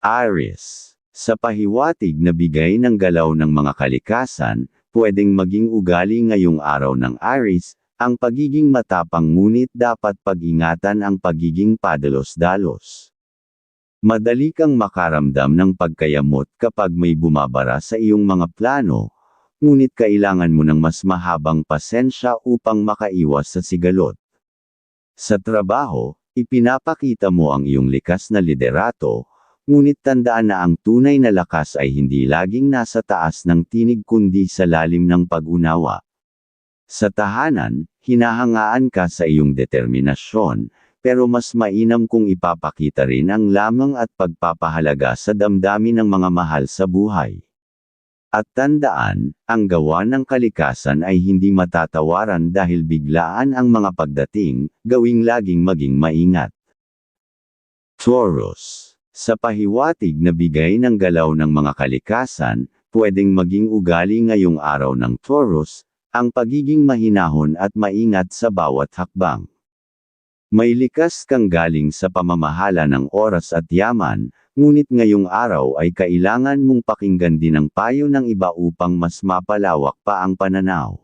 Aries. Sa pahiwatig na bigay ng galaw ng mga kalikasan, pwedeng maging ugali ngayong araw ng Aries, ang pagiging matapang ngunit dapat pag-ingatan ang pagiging padalos-dalos. Madali kang makaramdam ng pagkayamot kapag may bumabara sa iyong mga plano, ngunit kailangan mo ng mas mahabang pasensya upang makaiwas sa sigalot. Sa trabaho, ipinapakita mo ang iyong likas na liderato, ngunit tandaan na ang tunay na lakas ay hindi laging nasa taas ng tinig kundi sa lalim ng pag-unawa. Sa tahanan, hinahangaan ka sa iyong determinasyon, pero mas mainam kung ipapakita rin ang lamang at pagpapahalaga sa damdamin ng mga mahal sa buhay. At tandaan, ang gawa ng kalikasan ay hindi matatawaran dahil biglaan ang mga pagdating, gawing laging maging maingat. Taurus. Sa pahiwatig na bigay ng galaw ng mga kalikasan, pwedeng maging ugali ngayong araw ng Taurus, ang pagiging mahinahon at maingat sa bawat hakbang. May likas kang galing sa pamamahala ng oras at yaman, ngunit ngayong araw ay kailangan mong pakinggan din ang payo ng iba upang mas mapalawak pa ang pananaw.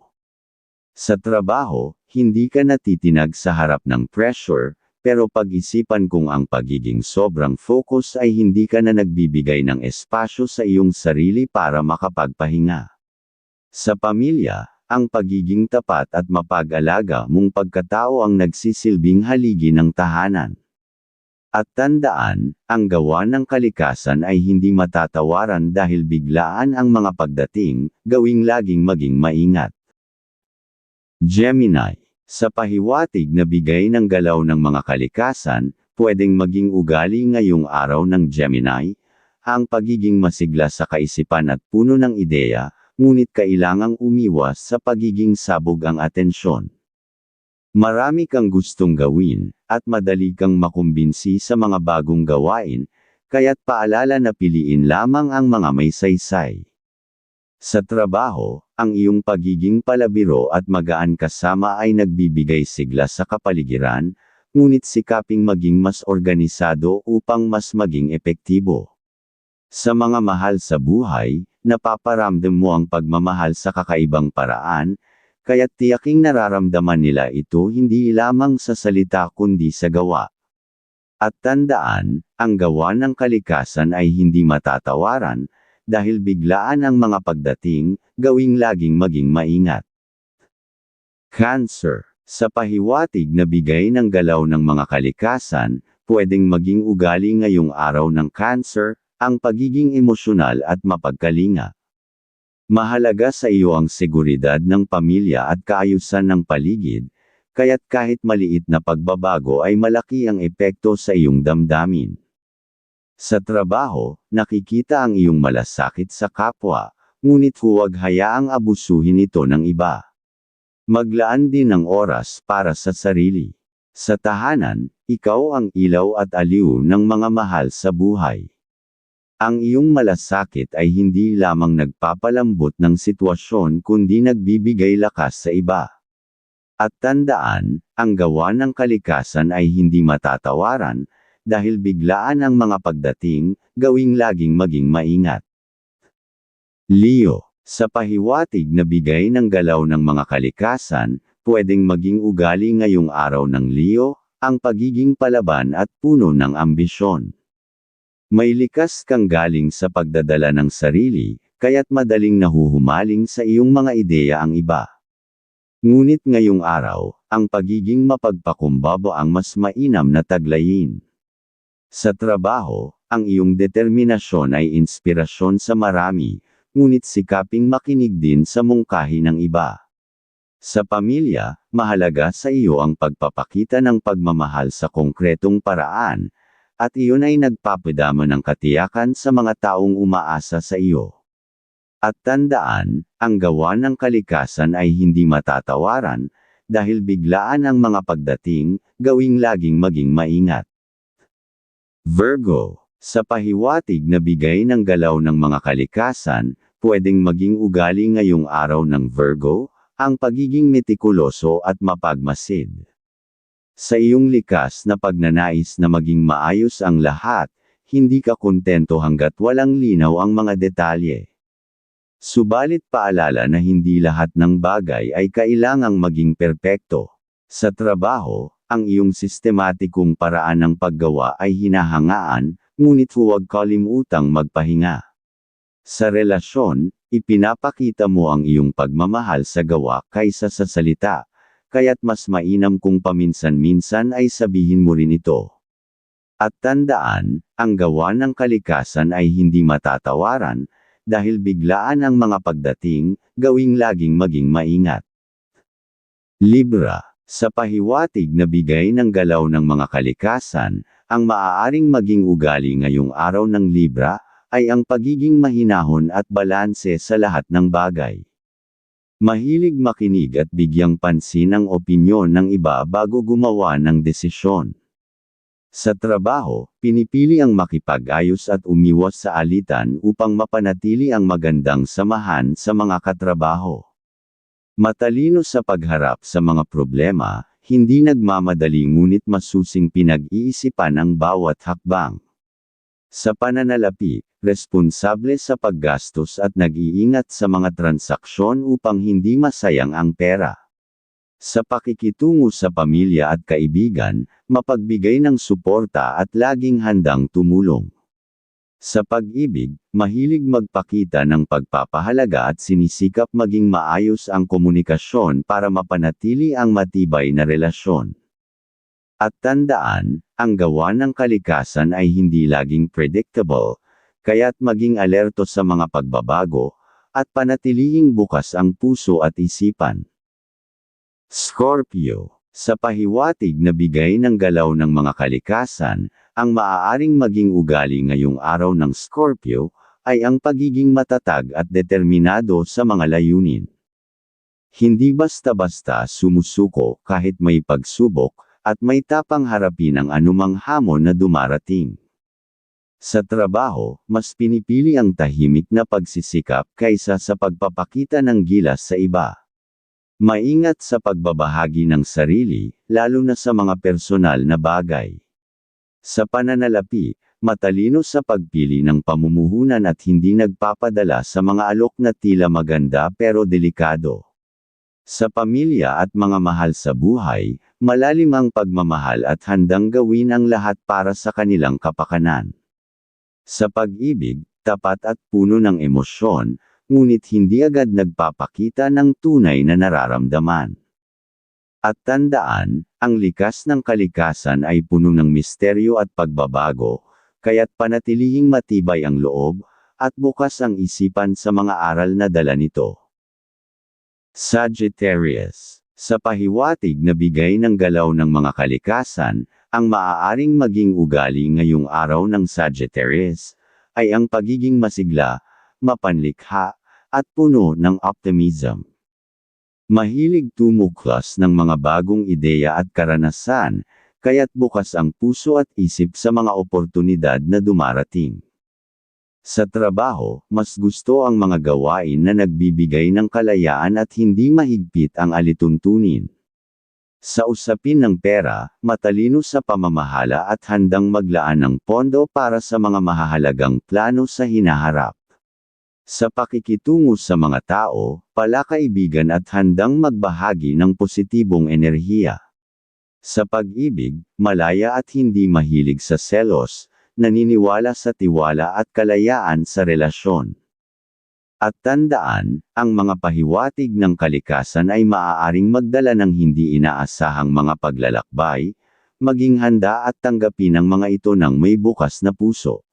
Sa trabaho, hindi ka natitinag sa harap ng pressure, pero pag-isipan kung ang pagiging sobrang focus ay hindi ka na nagbibigay ng espasyo sa iyong sarili para makapagpahinga. Sa pamilya, ang pagiging tapat at mapag-alaga mong pagkatao ang nagsisilbing haligi ng tahanan. At tandaan, ang gawa ng kalikasan ay hindi matatawaran dahil biglaan ang mga pagdating, gawing laging maging maingat. Gemini. Sa pahiwatig na bigay ng galaw ng mga kalikasan, pwedeng maging ugali ngayong araw ng Gemini, ang pagiging masigla sa kaisipan at puno ng ideya, ngunit kailangang umiwas sa pagiging sabog ang atensyon. Marami kang gustong gawin, at madali kang makumbinsi sa mga bagong gawain, kaya't paalala na piliin lamang ang mga may saysay. Sa trabaho, ang iyong pagiging palabiro at magaan kasama ay nagbibigay sigla sa kapaligiran, ngunit sikaping maging mas organisado upang mas maging epektibo. Sa mga mahal sa buhay, napaparamdam mo ang pagmamahal sa kakaibang paraan, kaya't tiyaking nararamdaman nila ito hindi lamang sa salita kundi sa gawa. At tandaan, ang gawa ng kalikasan ay hindi matatawaran, dahil biglaan ang mga pagdating, gawing laging maging maingat. Cancer. Sa pahiwatig na bigay ng galaw ng mga kalikasan, pwedeng maging ugali ngayong araw ng cancer, ang pagiging emosyonal at mapagkalinga. Mahalaga sa iyo ang seguridad ng pamilya at kaayusan ng paligid, kaya't kahit maliit na pagbabago ay malaki ang epekto sa iyong damdamin. Sa trabaho, nakikita ang iyong malasakit sa kapwa, ngunit huwag hayaang abusuhin ito ng iba. Maglaan din ng oras para sa sarili. Sa tahanan, ikaw ang ilaw at aliw ng mga mahal sa buhay. Ang iyong malasakit ay hindi lamang nagpapalambot ng sitwasyon kundi nagbibigay lakas sa iba. At tandaan, ang gawa ng kalikasan ay hindi matatawaran, dahil biglaan ang mga pagdating, gawing laging maging maingat. Leo, sa pahiwatig na bigay ng galaw ng mga kalikasan, pwedeng maging ugali ngayong araw ng Leo, ang pagiging palaban at puno ng ambisyon. May likas kang galing sa pagdadala ng sarili, kaya't madaling nahuhumaling sa iyong mga ideya ang iba. Ngunit ngayong araw, ang pagiging mapagpakumbaba ang mas mainam na taglayin. Sa trabaho, ang iyong determinasyon ay inspirasyon sa marami, ngunit sikaping makinig din sa mungkahi ng iba. Sa pamilya, mahalaga sa iyo ang pagpapakita ng pagmamahal sa konkretong paraan, at iyon ay nagpapadama ng katiyakan sa mga taong umaasa sa iyo. At tandaan, ang gawa ng kalikasan ay hindi matatawaran, dahil biglaan ang mga pagdating, gawing laging maging maingat. Virgo, sa pahiwatig na bigay ng galaw ng mga kalikasan, pwedeng maging ugali ngayong araw ng Virgo, ang pagiging metikuloso at mapagmasid. Sa iyong likas na pagnanais na maging maayos ang lahat, hindi ka kontento hanggat walang linaw ang mga detalye. Subalit paalala na hindi lahat ng bagay ay kailangang maging perpekto. Sa trabaho, ang iyong sistematikong paraan ng paggawa ay hinahangaan, ngunit huwag kalimutang magpahinga. Sa relasyon, ipinapakita mo ang iyong pagmamahal sa gawa kaysa sa salita, kaya't mas mainam kung paminsan-minsan ay sabihin mo rin ito. At tandaan, ang gawa ng kalikasan ay hindi matatawaran, dahil biglaan ang mga pagdating, gawing laging maging maingat. Libra sa pahiwatig na bigay ng galaw ng mga kalikasan, ang maaaring maging ugali ngayong araw ng Libra, ay ang pagiging mahinahon at balanse sa lahat ng bagay. Mahilig makinig at bigyang pansin ang opinyon ng iba bago gumawa ng desisyon. Sa trabaho, pinipili ang makipag-ayos at umiwas sa alitan upang mapanatili ang magandang samahan sa mga katrabaho. Matalino sa pagharap sa mga problema, hindi nagmamadali ngunit masusing pinag-iisipan ang bawat hakbang. Sa pananalapi, responsable sa paggastos at nag-iingat sa mga transaksyon upang hindi masayang ang pera. Sa pakikitungo sa pamilya at kaibigan, mapagbigay ng suporta at laging handang tumulong. Sa pag-ibig, mahilig magpakita ng pagpapahalaga at sinisikap maging maayos ang komunikasyon para mapanatili ang matibay na relasyon. At tandaan, ang gawa ng kalikasan ay hindi laging predictable, kaya't maging alerto sa mga pagbabago, at panatilihing bukas ang puso at isipan. Scorpio sa pahiwatig na bigay ng galaw ng mga kalikasan, ang maaaring maging ugali ngayong araw ng Scorpio, ay ang pagiging matatag at determinado sa mga layunin. Hindi basta-basta sumusuko kahit may pagsubok, at may tapang harapin ang anumang hamon na dumarating. Sa trabaho, mas pinipili ang tahimik na pagsisikap kaysa sa pagpapakita ng gilas sa iba. Maingat sa pagbabahagi ng sarili, lalo na sa mga personal na bagay. Sa pananalapi, matalino sa pagpili ng pamumuhunan at hindi nagpapadala sa mga alok na tila maganda pero delikado. Sa pamilya at mga mahal sa buhay, malalim ang pagmamahal at handang gawin ang lahat para sa kanilang kapakanan. Sa pag-ibig, tapat at puno ng emosyon, ngunit hindi agad nagpapakita ng tunay na nararamdaman. At tandaan, ang likas ng kalikasan ay puno ng misteryo at pagbabago, kaya't panatilihing matibay ang loob, at bukas ang isipan sa mga aral na dala nito. Sagittarius Sa pahiwatig na bigay ng galaw ng mga kalikasan, ang maaaring maging ugali ngayong araw ng Sagittarius, ay ang pagiging masigla, mapanlikha, at puno ng optimism. Mahilig tumuklas ng mga bagong ideya at karanasan, kaya't bukas ang puso at isip sa mga oportunidad na dumarating. Sa trabaho, mas gusto ang mga gawain na nagbibigay ng kalayaan at hindi mahigpit ang alituntunin. Sa usapin ng pera, matalino sa pamamahala at handang maglaan ng pondo para sa mga mahahalagang plano sa hinaharap. Sa pakikitungo sa mga tao, palakaibigan at handang magbahagi ng positibong enerhiya. Sa pag-ibig, malaya at hindi mahilig sa selos, naniniwala sa tiwala at kalayaan sa relasyon. At tandaan, ang mga pahiwatig ng kalikasan ay maaaring magdala ng hindi inaasahang mga paglalakbay, maging handa at tanggapin ang mga ito ng may bukas na puso.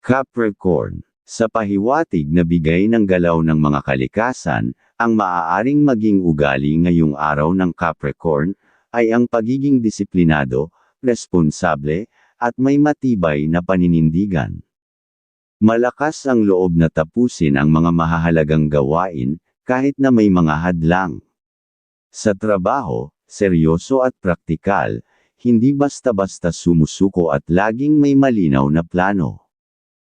Capricorn sa pahiwatig na bigay ng galaw ng mga kalikasan, ang maaaring maging ugali ngayong araw ng Capricorn, ay ang pagiging disiplinado, responsable, at may matibay na paninindigan. Malakas ang loob na tapusin ang mga mahahalagang gawain, kahit na may mga hadlang. Sa trabaho, seryoso at praktikal, hindi basta-basta sumusuko at laging may malinaw na plano.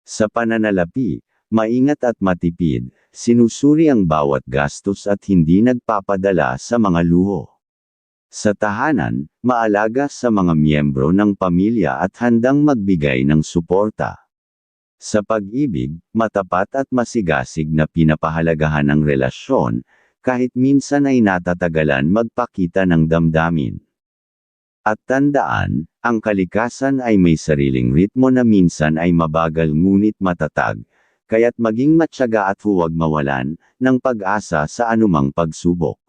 Sa pananalapi, maingat at matipid, sinusuri ang bawat gastos at hindi nagpapadala sa mga luho. Sa tahanan, maalaga sa mga miyembro ng pamilya at handang magbigay ng suporta. Sa pag-ibig, matapat at masigasig na pinapahalagahan ang relasyon, kahit minsan ay natatagalan magpakita ng damdamin. At tandaan, ang kalikasan ay may sariling ritmo na minsan ay mabagal ngunit matatag, kaya't maging matyaga at huwag mawalan ng pag-asa sa anumang pagsubok.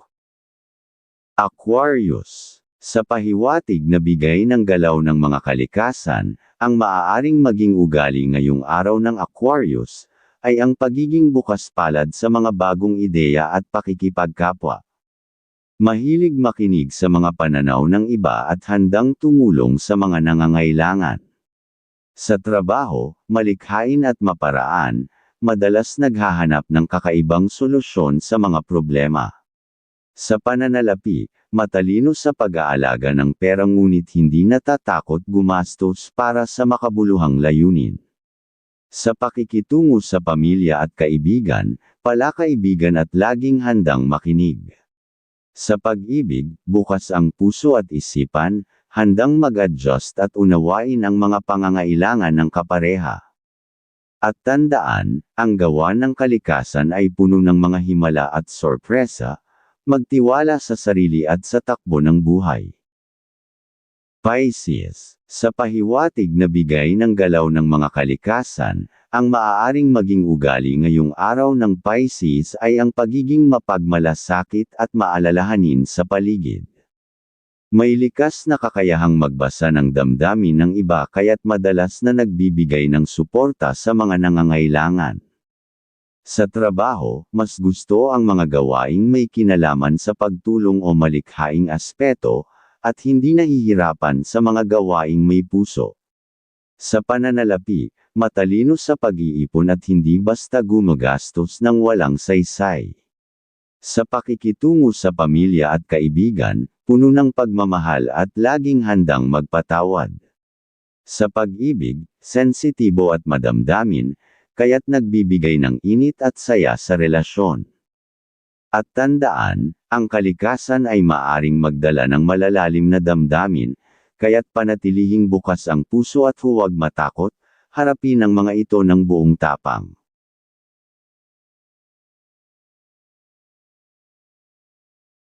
Aquarius Sa pahiwatig na bigay ng galaw ng mga kalikasan, ang maaaring maging ugali ngayong araw ng Aquarius, ay ang pagiging bukas palad sa mga bagong ideya at pakikipagkapwa. Mahilig makinig sa mga pananaw ng iba at handang tumulong sa mga nangangailangan. Sa trabaho, malikhain at maparaan, madalas naghahanap ng kakaibang solusyon sa mga problema. Sa pananalapi, matalino sa pag-aalaga ng pera ngunit hindi natatakot gumastos para sa makabuluhang layunin. Sa pakikitungo sa pamilya at kaibigan, palakaibigan at laging handang makinig. Sa pag-ibig, bukas ang puso at isipan, handang mag-adjust at unawain ang mga pangangailangan ng kapareha. At tandaan, ang gawa ng kalikasan ay puno ng mga himala at sorpresa, magtiwala sa sarili at sa takbo ng buhay. Pisces, sa pahiwatig na bigay ng galaw ng mga kalikasan, ang maaaring maging ugali ngayong araw ng Pisces ay ang pagiging mapagmalasakit at maalalahanin sa paligid. May likas na kakayahang magbasa ng damdamin ng iba kaya't madalas na nagbibigay ng suporta sa mga nangangailangan. Sa trabaho, mas gusto ang mga gawaing may kinalaman sa pagtulong o malikhaing aspeto, at hindi nahihirapan sa mga gawaing may puso. Sa pananalapi, matalino sa pag-iipon at hindi basta gumagastos ng walang saysay. Sa pakikitungo sa pamilya at kaibigan, puno ng pagmamahal at laging handang magpatawad. Sa pag-ibig, sensitibo at madamdamin, kaya't nagbibigay ng init at saya sa relasyon. At tandaan, ang kalikasan ay maaring magdala ng malalalim na damdamin, kaya't panatilihing bukas ang puso at huwag matakot, harapin ang mga ito ng buong tapang.